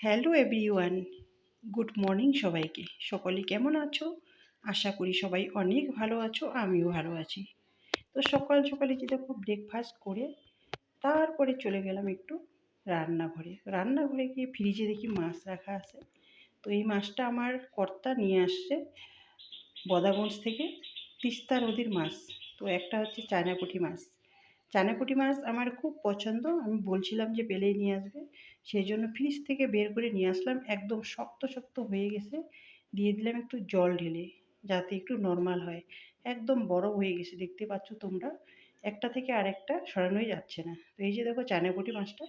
Hello everyone, good morning সবাইকে। সকলে কেমন আছো? আশা করি সবাই অনেক ভালো আছো, আমিও ভালো আছি। তো সকাল সকালে যে দেখো ব্রেকফাস্ট করে, তারপরে চলে গেলাম একটু রান্নাঘরে। রান্নাঘরে গিয়ে ফ্রিজে দেখি মাছ রাখা আছে। তো এই মাছটা আমার কর্তা নিয়ে আসছে বদাগঞ্জ থেকে তিস্তা নদীর মাছ। তো একটা হচ্ছে চায়নাপুটি মাছ। চায়নাপুটি মাছ আমার খুব পছন্দ, আমি বলছিলাম যে পেলেই নিয়ে আসবে। সেই জন্য ফ্রিজ থেকে বের করে নিয়ে আসলাম। একদম শক্ত শক্ত হয়ে গেছে। দিয়ে দিলাম একটু জল ঢেলে, যাতে একটু নর্মাল হয়। একদম বড় হয়ে গেছে, দেখতে পাচ্ছ তোমরা। একটা থেকে আরেকটা সরানোই যাচ্ছে না। তো এই যে দেখো চায়নাপুটি মাছটা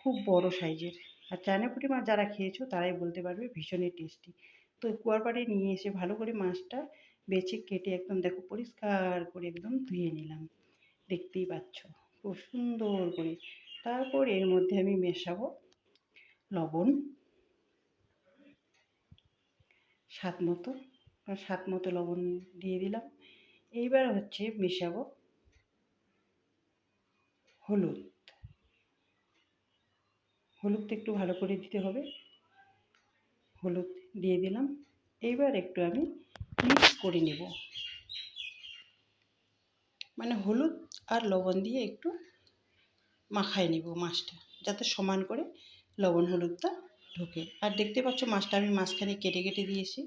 খুব বড় সাইজের। আর চায়নাপুটি মাছ যারা খেয়েছো, তারাই বলতে পারবে ভীষণই টেস্টি তো কুয়ারপাড়ে নিয়ে এসে ভালো করে মাছটা বেছে কেটে একদম দেখো পরিষ্কার করে একদম ধুয়ে নিলাম। দেখতেই পাচ্ছ, খুব সুন্দর করে। তারপর এর মধ্যে আমি মেশাবো লবণ। স্বাদ মতো স্বাদ মতো লবণ দিয়ে দিলাম। এইবার হচ্ছে মেশাবো হলুদ। হলুদটা একটু ভালো করে দিতে হবে। হলুদ দিয়ে দিলাম। এইবার একটু আমি মিক্স করে নেব। মানে হলুদ আর লবণ দিয়ে একটু মাখায় নেব মাছটা, যাতে সমান করে লবণ হলুদটা ঢোকে। আর দেখতে পাচ্ছ মাছটা আমি মাঝখানে কেটে কেটে দিয়েছি,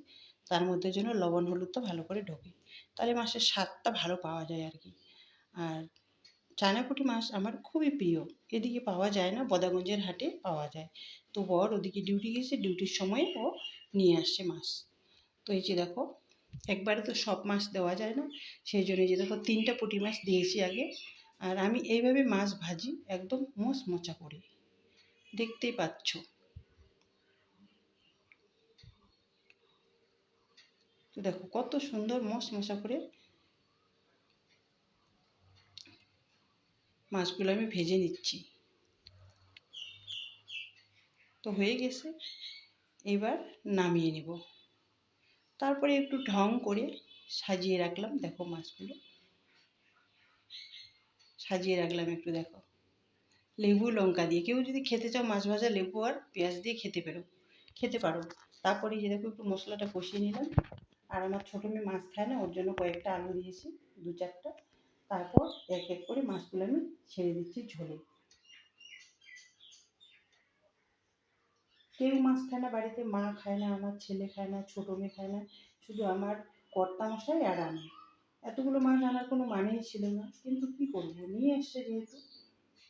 তার মধ্যে যেন লবণ হলুদটা ভালো করে ঢোকে। তাহলে মাছের স্বাদটা ভালো পাওয়া যায় আর কি। আর চায়নাপুটি মাছ আমার খুবই প্রিয়, এদিকে পাওয়া যায় না, বদাগঞ্জের হাটে পাওয়া যায়। তো বর ওদিকে ডিউটি গেছে ডিউটির সময় ও নিয়ে আসছে মাছ। তো এই যে দেখো, একবারে তো সব মাছ দেওয়া যায় না, সেই জন্য যে দেখো তিনটা পুঁটি মাছ দিয়েছি আগে। আর আমি এইভাবে মাছ ভাজি, একদম মোচ মোচা করে। দেখতেই পাচ্ছ। দেখো, কত সুন্দর মশ মশা করে মাছগুলো আমি ভেজে নিচ্ছি। তো হয়ে গেছে, এবার নামিয়ে নেব। তারপরে একটু ঢং করে সাজিয়ে রাখলাম, দেখো মাছগুলো। সাজিয়ে রাখলাম একটু, দেখো। লেবু, লঙ্কা দিয়ে। কেউ যদি খেতে চাও মাছ ভাজা, লেবু আর পেঁয়াজ দিয়ে খেতে পারো খেতে পারো। তারপরে যে দেখো একটু মশলাটা কষিয়ে নিলাম। আর আমার ছোটো মেয়ে মাছ খায় না, ওর জন্য কয়েকটা আলু দিয়েছি, দু চারটা। তারপর এক এক করে মাছগুলো আমি ছেড়ে দিচ্ছি ঝোলে। কেউ মাছ খায় না, বাড়িতে মা খায় না, আমার ছেলে খায় না, ছোটো মেয়ে খায় না, শুধু আমার কর্তা মশাই আর আমি। এতগুলো মাছ আনার কোনো মানেই ছিল না, কিন্তু কী করব? নিয়ে এসছে যেহেতু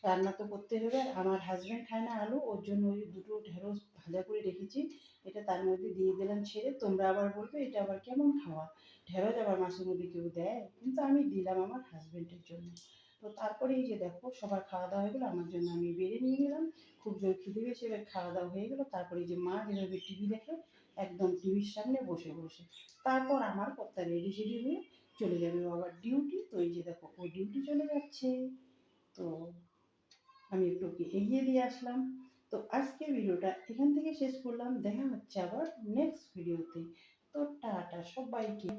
রান্না তো করতে হবে। আমার হাজব্যান্ড খায় না আলু, ওর জন্য ওই দুটো ঢেঁড়স ভাজা করে রেখেছি। এটা তার মধ্যে দিয়ে দিলাম ছেড়ে। তোমরা আবার বলবে, এটা আবার কেমন খাওয়া? ঢেঁড়স আবার মাছের মধ্যে কেউ দেয়? কিন্তু আমি দিলাম আমার হাজব্যান্ডের জন্য। তো তারপরে এই যে দেখো, সবার খাওয়া দাওয়া হয়ে গেলো। আমার জন্য আমি বেড়ে নিয়ে গেলাম খুব জোর খিদে পেয়েছে, এবার খাওয়া দাওয়া হয়ে গেলো। তারপরে যে মা যেভাবে টিভি দেখে, একদম টিভির সামনে বসে বসে। তারপর আমার কর্তা রেডি সেডি হয়ে চলে যাবে আবার ডিউটি তো এই যে দেখো, ও ডিউটি চলে যাচ্ছে। তো আমি একটু এগিয়ে দিয়ে আসলাম। তো আজকের ভিডিওটা এখান থেকে শেষ করলাম। দেখা হচ্ছে আবার নেক্সট ভিডিওতে তো টাটা সবাইকে।